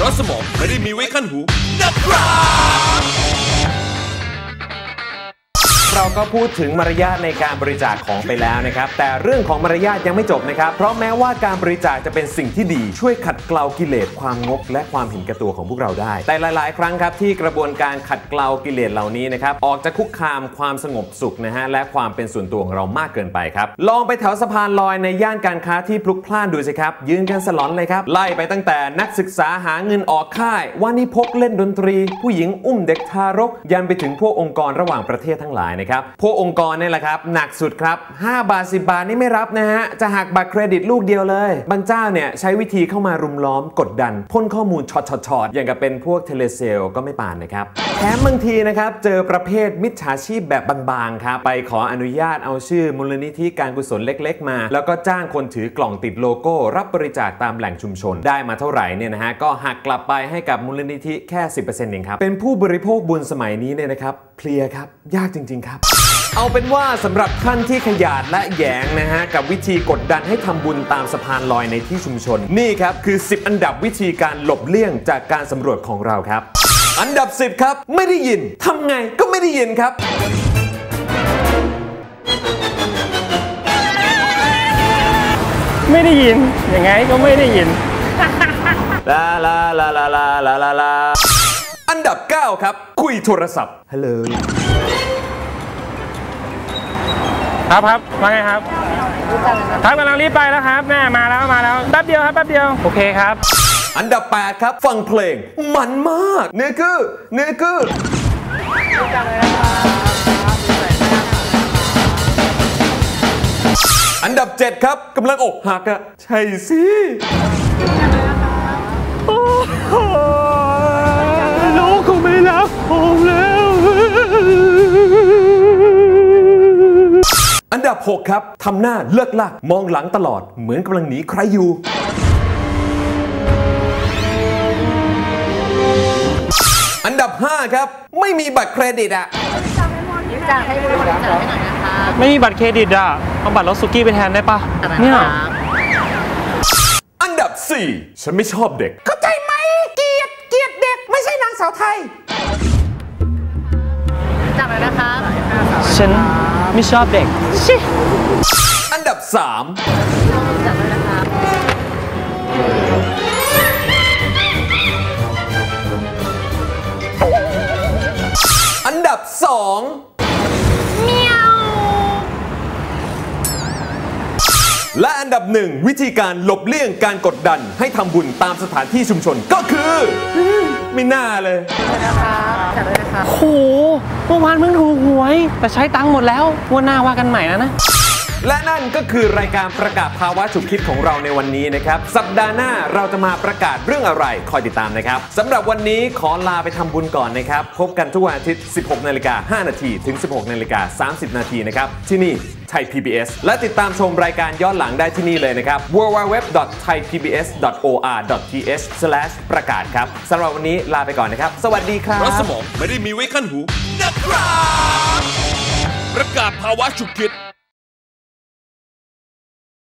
เพราะสมองไม่ได้มีไว้ขั้นหูนะครับ เราก็พูดถึงมารยาทในการบริจาคของไปแล้วนะครับ แต่เรื่องของมารยาทยังไม่จบนะครับ เพราะแม้ว่าการบริจาคจะเป็นสิ่งที่ดี ช่วยขัดเกลากิเลสความงก และความเห็นแก่ตัวของพวกเราได้ แต่หลาย ๆ ครั้งครับที่กระบวนการขัดเกลากิเลสเหล่านี้นะครับออกจะคุกคามความสงบสุขนะฮะและความเป็นส่วนตัวของเรามากเกินไปครับลองไปแถวสะพานลอยในย่านการค้าที่พลุกพล่านดูสิครับยืนกันสลอนเลยครับไล่ไปตั้งแต่นักศึกษาหาเงินออกค่ายว่านี่พกเล่นดนตรี ผู้หญิงอุ้มเด็กทารก ยันไปถึงพวกองค์กรระหว่างประเทศทั้งหลายนะครับพวกองค์กรนี่แหละครับหนักสุดครับ 5 บาท 10 บาทนี่ไม่รับนะฮะ จะหักบัตรเครดิตลูกเดียวเลย บางเจ้าเนี่ยใช้วิธีเข้ามารุมล้อมกดดันพ่นข้อมูลช็อตๆอย่างกับเป็นพวกเทเลเซลก็ไม่ปานนะครับแถมบางทีนะครับเจอประเภทมิจฉาชีพแบบบางๆครับไปขออนุญาตเอาชื่อมูลนิธิการกุศลเล็ก ๆ มา แล้วก็จ้างคนถือกล่องติดโลโก้ รับบริจาคตามแหล่งชุมชนได้มาเท่าไหร่เนี่ยนะฮะก็หักกลับไปให้กับมูลนิธิแค่ 10%เองครับเป็นผู้บริโภคบุญสมัยนี้เนี่ยนะครับ เคลียร์ครับ ยากจริง ๆ ครับ เอาเป็นว่าสำหรับท่านที่ขยาดและแยงนะฮะ กับวิธีกดดันให้ทำบุญตามสะพานลอยในที่ชุมชน นี่ครับ คือ 10 อันดับวิธีการหลบเลี่ยงจากการสำรวจของเราครับ อันดับ 10 ครับ ไม่ได้ยินทำไงก็ไม่ได้ยินครับไม่ได้ยิน ยังไงก็ไม่ได้ยิน ลาลาลาลาลาลาลา อันดับ 9 ครับ คุยโทรศัพท์ฮัลโหลครับครับว่าไงครับครับกำลังรีบไปแล้วครับแม่มาแล้วมาแล้วแป๊บเดียวครับแป๊บเดียวโอเคครับ อันดับ 8 ครับ ฟังเพลง มันมากเนื้อคือเนื้อคืออันดับ 7 ครับกำลังอกหักอะใช่สิลู 6 ครับทำหน้าเลิกลัก มองหลังตลอดเหมือนกำลังหนีใครอยู่อันดับ 5 ครับ ไม่มีบัตรเครดิตอะไม่มีบัตรเครดิตอะเอาบัตรรถสุกี้ไปแทนได้ปะเนี่ยอันดับ 4 ฉันไม่ชอบเด็ก เข้าใจไหมเกลียดเกลียดเด็กไม่ใช่นางสาวไทยฉัน ไม่ชอบเด็ก อันดับ 3 อันดับ 2 และอันดับหนึ่งวิธีการหลบเลี่ยงการกดดันให้ทำบุญตามสถานที่ชุมชนก็คือ ไม่น่าเลยโหเมื่อวานเพิ่งถูกหวย แต่ใช้ตังค์หมดแล้วงวันหน้าว่ากันใหม่นะนะ และนั่นก็คือรายการประกาศภาวะฉุกคิดของเราในวันนี้นะครับ สัปดาห์หน้าเราจะมาประกาศเรื่องอะไร คอยติดตามนะครับสำหรับวันนี้ขอลาไปทำบุญก่อนนะครับ พบกันทุกวันอาทิตย์ 16 นาฬิกา 5 นาทีถึง 16 นาฬิกา 30 นาทีนะครับ ที่นี่ไทย PBS และติดตามชมรายการย้อนหลังได้ที่นี่เลยนะครับ www.thaipbs.or.th ประกาศครับสำหรับวันนี้ลาไปก่อนนะครับ สวัสดีครับเพราะสมองไม่ได้มีไว้ขั้นหูนะครับประกาศภาวะฉุกคิด